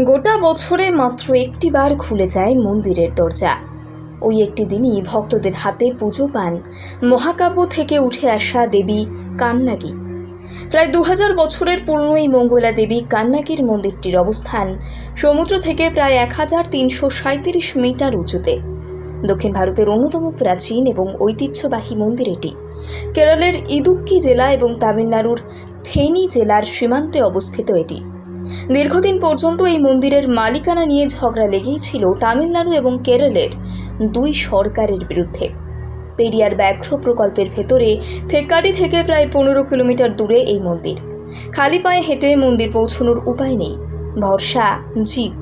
গোটা বছরে মাত্র একটি বার খুলে যায় মন্দিরের দরজা। ওই একটি দিনই ভক্তদের হাতে পুজো পান। মহাকাব্য থেকে উঠে আসা দেবী কান্নাগি প্রায় দু হাজার বছরের পুরনো এই মঙ্গলা দেবী কান্নাগির মন্দিরটির অবস্থান সমুদ্র থেকে প্রায় এক হাজার তিনশো মিটার উঁচুতে। দক্ষিণ ভারতের অন্যতম প্রাচীন এবং ঐতিহ্যবাহী মন্দির এটি। কেরলের ইদুক্কি জেলা এবং তামিলনাড়ুর থেনি জেলার সীমান্তে অবস্থিত এটি। দীর্ঘদিন পর্যন্ত এই মন্দিরের মালিকানা নিয়ে ঝগড়া লেগেই ছিল তামিলনাড়ু এবং কেরলের দুই সরকারের বিরুদ্ধে। পেরিয়ার ব্যাঘ্র প্রকল্পের ভেতরে থেক্কাডি থেকে প্রায় পনেরো কিলোমিটার দূরে এই মন্দির। খালি পায়ে হেঁটে মন্দির পৌঁছানোর উপায় নেই। ভরসা জিপ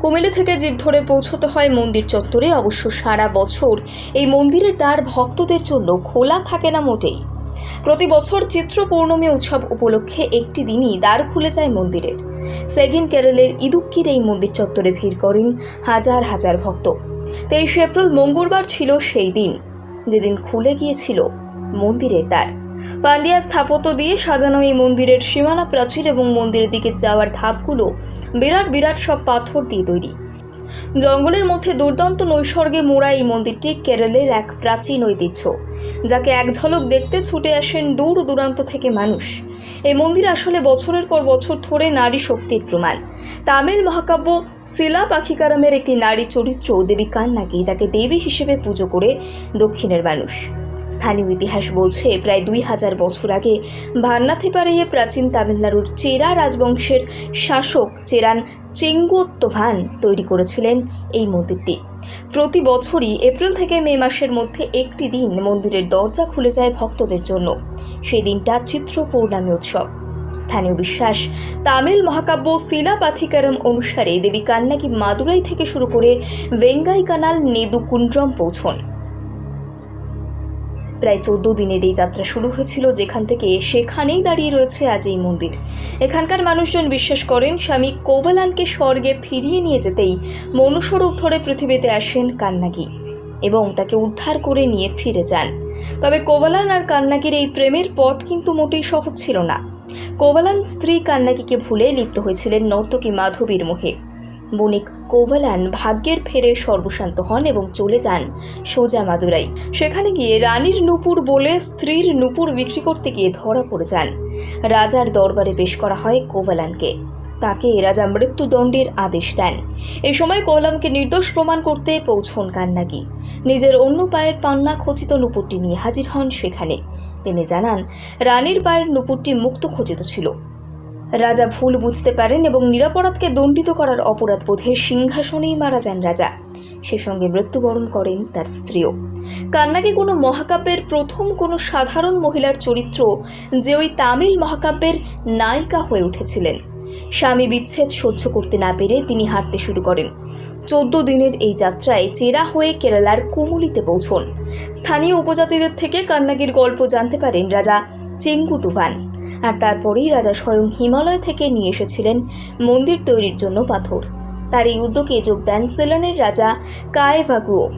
কুমিল্লা থেকে জিপ ধরে পৌঁছতে হয় মন্দির চত্বরে। অবশ্য সারা বছর এই মন্দিরের দ্বার ভক্তদের জন্য খোলা থাকে না মোটেই। প্রতি বছর চিত্র পৌর্ণমী উৎসব উপলক্ষে একটি দিনই দ্বার খুলে যায় মন্দিরের। সেগিন কেরলের ইদুক্কির এই মন্দির চত্বরে ভিড় করেন হাজার হাজার ভক্ত। তেইশে এপ্রিল মঙ্গলবার ছিল সেই দিন। যেদিন খুলে গিয়েছিল মন্দিরের দ্বার। পান্ডিয়া স্থাপত্য দিয়ে সাজানো এই মন্দিরের সীমানা প্রাচীর এবং মন্দিরের দিকে যাওয়ার ধাপগুলো বিরাট বিরাট সব পাথর দিয়ে তৈরি। জঙ্গলের মধ্যে দুর্দান্ত নৈসর্গে মোড়া এই মন্দিরটি কেরলের এক প্রাচীন ঐতিহ্য, যাকে এক ঝলক দেখতে ছুটে আসেন দূর দূরান্ত থেকে মানুষ। এই মন্দির আসলে বছরের পর বছর ধরে নারী শক্তির প্রমাণ। তামিল মহাকাব্য শিলা পাখিকারামের একটি নারী চরিত্র দেবী কান্নাকি, যাকে দেবী হিসেবে পুজো করে দক্ষিণের মানুষ। স্থানীয় ইতিহাস বলছে, প্রায় দুই হাজার বছর আগে ভান্নাথিপাড়াইয়ে প্রাচীন তামিলনাড়ুর চেরা রাজবংশের শাসক চেরান চেঙ্গুত্তভান তৈরি করেছিলেন এই মন্দিরটি। প্রতি বছরই এপ্রিল থেকে মে মাসের মধ্যে একটি দিন মন্দিরের দরজা খুলে যায় ভক্তদের জন্য। সেই দিনটা চিত্র পৌর্ণামী উৎসব। স্থানীয় বিশ্বাস, তামিল মহাকাব্য শিলা পাথিকারম অনুসারে দেবী কান্নাকি মাদুরাই থেকে শুরু করে ভেঙ্গাই কানাল নেদুকুন্ড্রম পৌঁছন। প্রায় চোদ্দ দিনের এই যাত্রা শুরু হয়েছিল, যেখান থেকে সেখানেই দাঁড়িয়ে রয়েছে আজ এই মন্দির। এখানকার মানুষজন বিশ্বাস করেন, স্বামী কোভালানকে স্বর্গে ফিরিয়ে নিয়ে যেতেই মনুষ্যরূপ ধরে পৃথিবীতে আসেন কান্নাগি এবং তাকে উদ্ধার করে নিয়ে ফিরে যান। তবে কোভালান আর কান্নাগির এই প্রেমের পথ কিন্তু মোটেই সহজ ছিল না। কোভালান স্ত্রী কান্নাগিকে ভুলে লিপ্ত হয়েছিলেন নর্তকী মাধবীর মোহে বণিক কোভালান ভাগ্যের ফেরে সর্বশান্ত হন এবং চলে যান সোজা মাদুরাই। সেখানে গিয়ে রানীর নুপুর বলে স্ত্রীর নুপুর বিক্রি করতে গিয়ে ধরা পড়ে যান। রাজার দরবারে পেশ করা হয় কোভালানকে। তাকে রাজা মৃত্যুদণ্ডের আদেশ দেন। এ সময় কোলামকে নির্দোষ প্রমাণ করতে পৌঁছন কান্নাগি। নিজের অন্য পায়ের পান্না খচিত নুপুরটি নিয়ে হাজির হন সেখানে। তিনি জানান, রানীর পায়ের নুপুরটি মুক্ত খচিত ছিল। রাজা ভুল বুঝতে পারেন এবং নিরাপরাধকে দণ্ডিত করার অপরাধ বোধে সিংহাসনেই মারা যান রাজা। সে সঙ্গে মৃত্যুবরণ করেন তার স্ত্রীও। কান্নাকি কোনো মহাকাব্যের প্রথম কোনো সাধারণ মহিলার চরিত্র যে ওই তামিল মহাকাব্যের নায়িকা হয়ে উঠেছিলেন। স্বামী বিচ্ছেদ সহ্য করতে না পেরে তিনি হাঁটতে শুরু করেন। চোদ্দ দিনের এই যাত্রায় চেরা হয়ে কেরালার কুমুলিতে পৌঁছন। স্থানীয় উপজাতিদের থেকে কান্নাগির গল্প জানতে পারেন রাজা চেঙ্গু তুফান। আর তারপরেই রাজা স্বয়ং হিমালয় থেকে নিয়ে এসেছিলেন মন্দির তৈরির জন্য পাথর। তার এই উদ্যোগে যোগ দেন সেলনের রাজা কায়েভাগুও।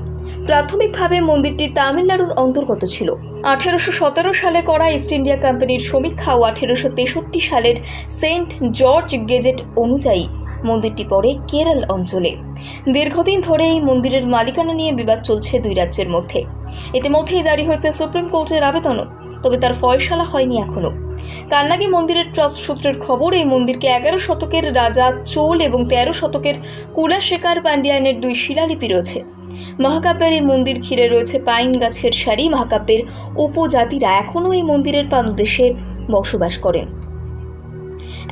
প্রাথমিকভাবে মন্দিরটি তামিলনাড়ুর অন্তর্গত ছিল। আঠেরোশো সতেরো সালে করা ইস্ট ইন্ডিয়া কোম্পানির সমীক্ষা ও আঠেরোশো তেষট্টি সালের সেন্ট জর্জ গেজেট অনুযায়ী মন্দিরটি পড়ে কেরল অঞ্চলে। দীর্ঘদিন ধরে এই মন্দিরের মালিকানা নিয়ে বিবাদ চলছে দুই রাজ্যের মধ্যে। ইতিমধ্যেই জারি হয়েছে সুপ্রিম কোর্টের আবেদনও। তবে তার ফয়সালা হয়নি এখনও কান্নাগি মন্দিরের ট্রাস্ট সূত্রের খবর, এই মন্দিরকে এগারো শতকের রাজা চোল এবং তেরো শতকের কুলাশেখার পান্ডিয়ানের দুই শিলালিপি রয়েছে। মহাকাব্যের এই মন্দির ঘিরে রয়েছে পাইন গাছের সারি। মহাকাব্যের উপজাতিরা এখনও এই মন্দিরের পাদদেশে বসবাস করেন।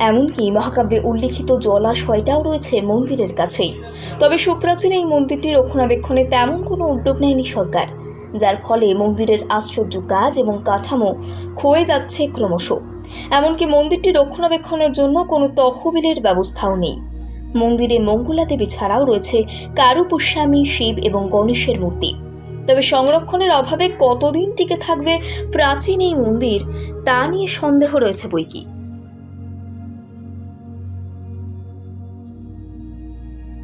এমনকি মহাকাব্যে উল্লিখিত জলাশয়টাও রয়েছে মন্দিরের কাছেই। তবে সুপ্রাচীন এই মন্দিরটি রক্ষণাবেক্ষণে তেমন কোনো উদ্যোগ নেয়নি সরকার। যার ফলে মন্দিরের আশ্চর্য কাজ এবং কাঠামো ক্ষয়ে যাচ্ছে ক্রমশ। এমনকি মন্দিরটি রক্ষণাবেক্ষণের জন্য কোনো তহবিলের ব্যবস্থাও নেই। মন্দিরে মঙ্গলা দেবী ছাড়াও রয়েছে কারুপুষ্যামী শিব এবং গণেশের মূর্তি। তবে সংরক্ষণের অভাবে কতদিন টিকে থাকবে প্রাচীন এই মন্দির তা নিয়ে সন্দেহ রয়েছে বইকি